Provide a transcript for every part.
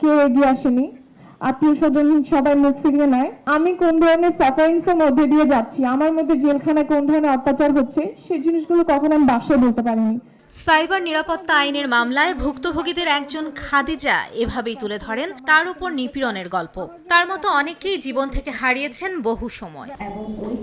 কেউ এগিয়ে আসেনি। আত্মীয় স্বজন সবাই মুখ ফিরিয়ে নেয়। আমি কোন ধরনের সাফারিংস এর মধ্যে দিয়ে যাচ্ছি? আমার মধ্যে জেলখানায় কোন ধরনের অত্যাচার হচ্ছে? সেই জিনিসগুলো কখনো আমি বাসায় বলতে পারিনি। সাইবার নিরাপত্তা আইনের মামলায় ভুক্তভোগীদের একজন খাদিজা এভাবেই তুলে ধরেন তার উপর নিপীড়নের গল্প। তার মতো অনেকেই জীবন থেকে হারিয়েছেন বহু সময়। এবং ওই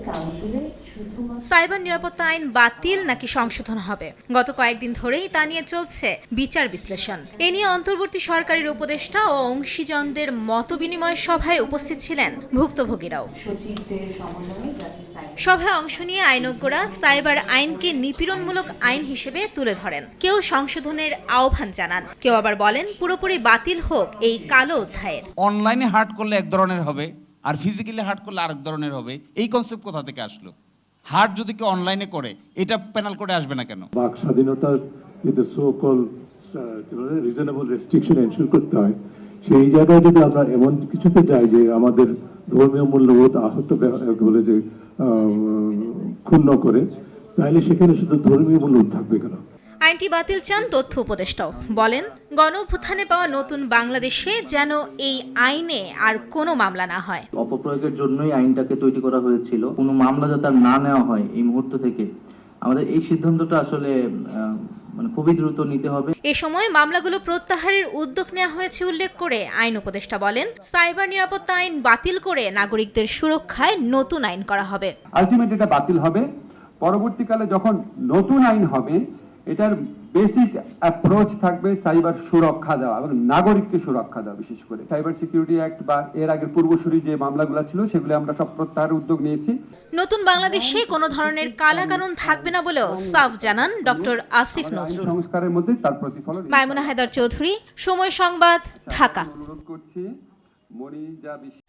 সাইবার নিরাপত্তা আইন বাতিল নাকি সংশোধন হবে? গত কয়েকদিন ধরেই তা নিয়ে চলছে বিচার বিশ্লেষণ। এ নিয়ে অন্তর্বর্তী সরকারের উপদেষ্টা ও অংশীজনদের মতবিনিময় সভায় উপস্থিত ছিলেন ভুক্তভোগীরাও। সভায় অংশ নিয়ে আইনজ্ঞরা সাইবার আইনকে নিপীড়নমূলক আইন হিসেবে তুলে ধরেন। কেউ সংশোধনের আহ্বান জানান। কেউ আবার বলেন পুরোপুরি বাতিল হোক এই কালো অধ্যায়ের। অনলাইনে হার্ট করলে এক ধরনের হবে। আর ফিজিক্যালি হার্ট করলে আরেক ধরনের হবে। এই কনসেপ্ট কোথা থেকে আসলো? হার্ট যদি কেউ অনলাইনে করে, এটা প্যানাল করে আসবে না কেন? বাক স্বাধীনতার যে so called reasonable restriction ensure করতে হয়, সেই জায়গায় যদি আমরা এমন কিছুতে যাই যে আমাদের ধর্মীয় মূল্যবোধ আহত বলে যে ক্ষুণ্ণ করে, তাহলে সেখানে শুধু ধর্মীয় মূল্যবোধ থাকবে কেন? আইনটি বাতিল চান তথ্য উপদেষ্টাও। বলেন গণ অভ্যুত্থানে পাওয়া নতুন বাংলাদেশে যেন এই আইনে আর কোনো মামলা না হয়। অপপ্রয়োগের জন্যই আইনটাকে তৈরি করা হয়েছিল। কোনো মামলা যাতে না নেওয়া হয় এই মুহূর্ত থেকে। আমাদের এই সিদ্ধান্তটা আসলে মানে খুবই দ্রুত নিতে হবে। এ সময় মামলাগুলো প্রত্যাহারের উদ্যোগ নেওয়া হয়েছে উল্লেখ করে আইন উপদেষ্টা বলেন সাইবার নিরাপত্তা আইন বাতিল করে নাগরিকদের সুরক্ষায় নতুন আইন করা হবে। আলটিমেট এটা বাতিল হবে। পরবর্তীকালে যখন নতুন আইন হবে এটার বেসিক অ্যাপ্রোচ থাকবে সাইবার সুরক্ষা দেওয়া এবং নাগরিককে সুরক্ষা দেওয়া বিশেষ করে। সাইবার সিকিউরিটি অ্যাক্ট বা এর আগের পূর্বসূরি যে মামলাগুলো ছিল সেগুলো আমরা সব প্রত্যাহারের উদ্যোগ নিয়েছি। নতুন বাংলাদেশে কোনো ধরনের কালাকানুন থাকবে না বলেও সাফ জানান ডক্টর আসিফ নজরুল। সংস্কারের মধ্যে তার প্রতিফলন মাইমুনা হায়দার চৌধুরী সময় সংবাদ ঢাকা। অনুরোধ করছি বিশ্ব